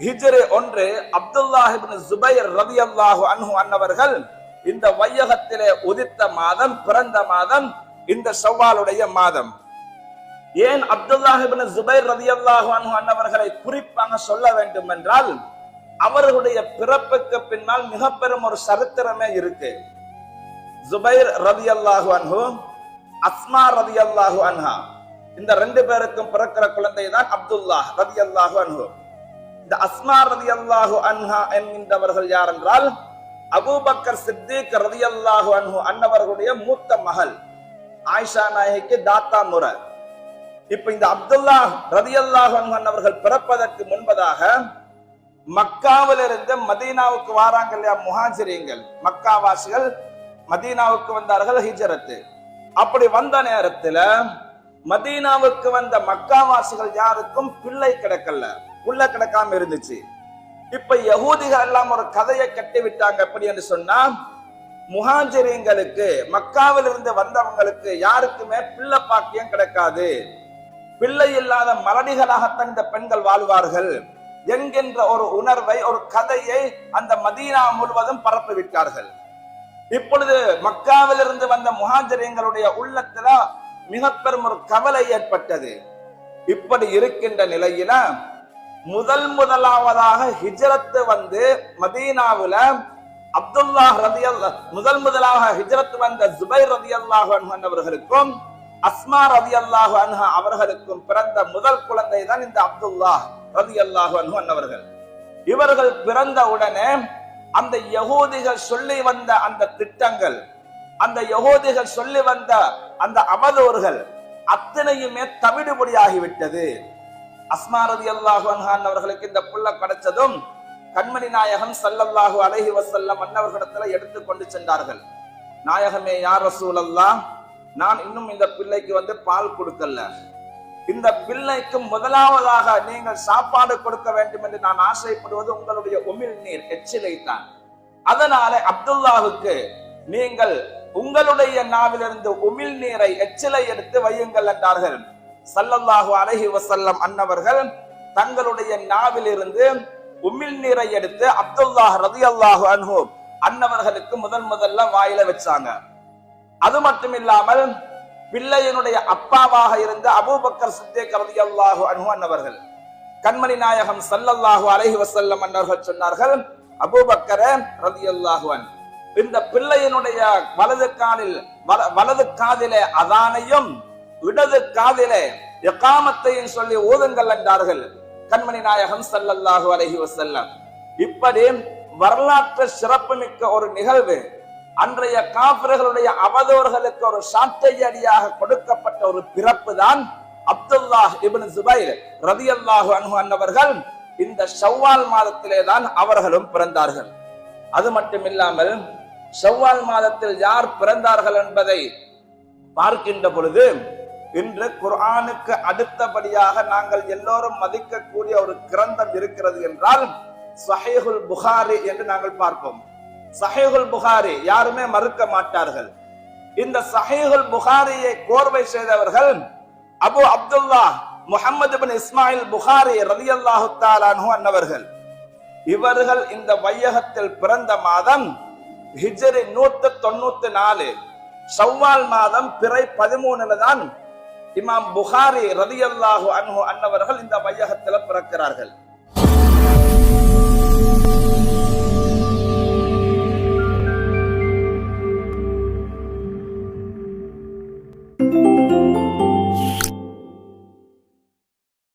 ஹிஜ்ரு ஒன்று அப்துல்லாஹிபின் ஜுபைர் ரதி அல்லாஹு அன்ஹு அன்னவர்கள் இந்த வையகத்திலே உதித்த மாதம் பிறந்த மாதம் இந்த செவ்வாலுடைய மாதம். ஏன் அப்துல்லாஹிபின் ஜுபைர் ரதி அல்லாஹு அன்ஹு அன்னவர்களை குறிப்பாக சொல்ல வேண்டும் என்றால் அவர்களுடைய பிறப்புக்கு பின்னால் மிக பெரும் ஒரு சரித்திரமே இருக்கு. ஜுபைர் ரதி அல்லாஹு அன்ஹு அஸ்மா ரதி அல்லாஹு அன்ஹா இந்த ரெண்டு பேருக்கும் பிறக்கிற குழந்தை தான் அப்துல்லாஹ் ரதி அல்லாஹு அன்ஹு. இந்த அஸ்மா ரதி அல்லாஹு அன்ஹா என்கின்றவர்கள் யார் என்றால் அபூபக்கர் சித்திக் ரதி அல்லாஹு அன்ஹு அன்னவர்களுடைய மூத்த மகள் ஆயிஷா நாயகிக்கு தாத்தா முறை. இப்ப இந்த அப்துல்லா ரதி அல்லாஹு அன்ஹு அன்னவர்கள் பிறப்பதற்கு முன்பதாக மக்காவிலிருந்து மதீனாவுக்கு வாராங்க இல்லையா முஹாஜிரியங்கள் மக்காவாசிகள் மதீனாவுக்கு வந்தார்கள் ஹிஜரத்து. அப்படி வந்த நேரத்துல மதீனாவுக்கு வந்த மக்காவாசிகள் யாருக்கும் பிள்ளை கிடைக்கல. உள்ள கிடக்காம இருந்துச்சு. இப்ப யகூதிகள் எல்லாம் ஒரு கதையை கட்டி விட்டாங்க. எப்படி என்று சொன்னா முஹாஜிரியங்களுக்கு மக்காவில் இருந்து வந்தவங்களுக்கு யாருக்குமே பிள்ளை பாக்கியம் கிடைக்காது. பிள்ளை இல்லாத மலடிகளாகத்தான் இந்த பெண்கள் வாழ்வார்கள். என்கின்ற ஒரு உணர்வை ஒரு கதையை அந்த மதீனா முழுவதும் பரப்பி விட்டார்கள். இப்பொழுது மக்காவிலிருந்து வந்த முஹாஜிரியங்களுடைய உள்ளத்துல மிக பெரும் ஒரு கவலை ஏற்பட்டது. இப்படி இருக்கின்ற நிலையில முதல் முதலாவதாக ஹிஜரத்து வந்து மதீனாவுல அப்துல்லா ரதி முதல் முதலாக ஹிஜரத் வந்த ஜுபைர் ரதி அல்லாஹு அவர்களுக்கும் அஸ்மா ரதி அல்லாஹு அன்ஹா அவர்களுக்கும் பிறந்த முதல் குழந்தை தான் இந்த அப்துல்லா ரதி அல்லாஹு அவர்கள் இவர்கள் பிறந்த உடனே அந்த யகூதிகள் சொல்லி வந்த அந்த திட்டங்கள் அந்த யகூதிகள் சொல்லி வந்த அந்த அவதூறுகள் அத்தனையுமே தவிடுபடியாகிவிட்டது. அஸ்மாரதி அல்லாஹு அன்ஹான் அவர்களுக்கு இந்த புள்ள கிடைச்சதும் கண்மணி நாயகம் சல்லல்லாஹு அலஹி வசல்லம் மன்னவர்களிடத்துல எடுத்து கொண்டு சென்றார்கள். நாயகமே யார் ரசூல் நான் இன்னும் இந்த பிள்ளைக்கு வந்து பால் கொடுக்கல. இந்த பிள்ளைக்கு முதலாவதாக நீங்கள் சாப்பாடு கொடுக்க வேண்டும் என்று நான் ஆசைப்படுவது உங்களுடைய உமிழ் நீர் எச்சிலை தான். அதனால அப்துல்லாவுக்கு நீங்கள் உங்களுடைய நாவிலிருந்து உமிழ் நீரை எச்சிலை எடுத்து வையுங்கள் என்றார்கள். சல்லல்லாஹு அலஹி வசல்லம் அன்னவர்கள் தங்களுடைய நாவிலிருந்து உமிழ் நீரை எடுத்து அப்துல்லாஹ் ரதி அல்லாஹு அன்ஹு அன்னவர்களுக்கு முதல் முதல்ல வாயில வச்சாங்க. அது மட்டும் இல்லாமல் பிள்ளையனுடைய அப்பாவாக இருந்த அபூபக்கர் சித்தேக் ரதி அல்லாஹு அன்ஹு அன்னவர்கள் கண்மணி நாயகம் சல்லல்லாஹு அலஹி வசல்லம் அன்னவர்கள் சொன்னார்கள் அபூபக்கர ரதி அல்லாஹு அன் இந்த பிள்ளையனுடைய வலது காலில் வல- வலது காதிலே அதானையும் இடது காதிலே எக்காமத்தையும் சொல்லி ஊதுங்கள் என்றார்கள். கண்மணி நாயகம் சல்லல்லாஹு அலஹி வசல்லம் இப்படி வரலாற்று சிறப்புமிக்க ஒரு நிகழ்வு அன்றைய காபிர்களுடைய அவதூறுகளுக்கு ஒரு சாட்டை அடியாக கொடுக்கப்பட்ட ஒரு பிறப்பு தான் அப்துல்லாஹ் இப்னு ஜுபைர் ரதியல்லாஹு அனு அன்னவர்கள் இந்த ஷவ்வால் மாதத்திலே தான் அவர்களும் பிறந்தார்கள். அது மட்டும் இல்லாமல் ஷவ்வால் மாதத்தில் யார் பிறந்தார்கள் என்பதை பார்க்கின்ற பொழுது இன்று குர்ஆனுக்கு அடுத்தபடியாக நாங்கள் எல்லோரும் மதிக்கக்கூடிய ஒரு கிரந்தம் இருக்கிறது என்றால் சஹேகுல் புகாரி என்று நாங்கள் பார்ப்போம். சஹேகுல் புகாரி யாருமே மறுக்க மாட்டார்கள். இந்த சஹேகுல் புகாரியை கோர்வை செய்தவர்கள் அபு அப்துல்லா முகமது பின் இஸ்மாயில் புகாரி ரலியல்லாஹு தஆலாஹு அன்னவர்கள். இவர்கள் இந்த வையகத்தில் பிறந்த மாதம் ஹிஜரி நூத்து தொண்ணூத்தி நாலு சவ்வால் மாதம் பிறை பதிமூணுல தான் இமாம் புகாரி ரதியல்லாஹு அன்ஹு அன்னவர்கள் இந்த மையகத்தில் பிறக்கிறார்கள்.